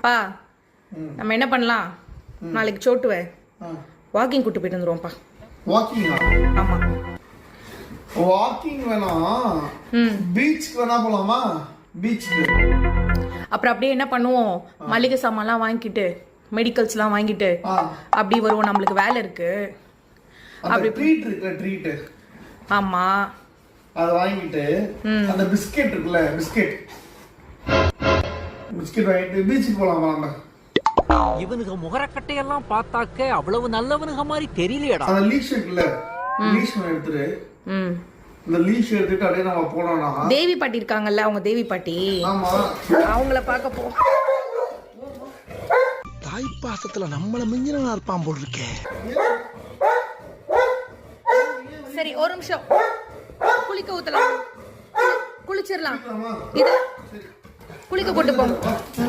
பா. நம்ம என்ன பண்ணலாம்? நாளைக்கு சோட்டுவே. வாக்கிங் கூட்டு போயிட்டு வந்துருவோம்ப்பா வாக்கிங்கா ஆமா. வாக்கிங் வேணாம் ம். பீச்சுக்கு வேணா போலாமா? பீச்சுக்கு அப்புறம் அப்படியே என்ன பண்ணுவோம்? மளிகை சாமான்லாம் வாங்கிட்டு மெடிக்கல்ஸ்லாம் வாங்கிட்டு அப்படி வருவோம். நம்மளுக்கு வேலை இருக்கு. அந்த ட்ரீட் இருக்குல்ல ட்ரீட் ஆமா. அதை வாங்கிட்டு அந்த பிஸ்கெட் இருக்குல்ல பிஸ்கெட். பிஸ்கெட் வாங்கிட்டு பீச்சுக்கு போலாம் வாங்க. இவனுங்க முகரக்கட்டையெல்லாம் பார்த்தாக்க அவ்வளவு நல்லவனுங்க மாதிரி தெரியலையடா. அந்த லீஷ் இருக்குல்ல லீஷ் எடுத்துட்டு ம். இந்த லீஷ் எடுத்துட்டு அப்படியே நம்ம போனோம்னா தேவி பாட்டி இருக்காங்கல்ல அவங்க தேவி பாட்டி. ஆமா. அவங்கள பார்க்க போ தாய்ப்பாசத்துல நம்மள மிஞ்சினா இருப்பான் போல் இருக்கே சரி ஒரு நிமிஷம். குளிக்க ஊத்தலாம். குளிச்சிடலாம் இது? குளிக்க கூட்டு போங்க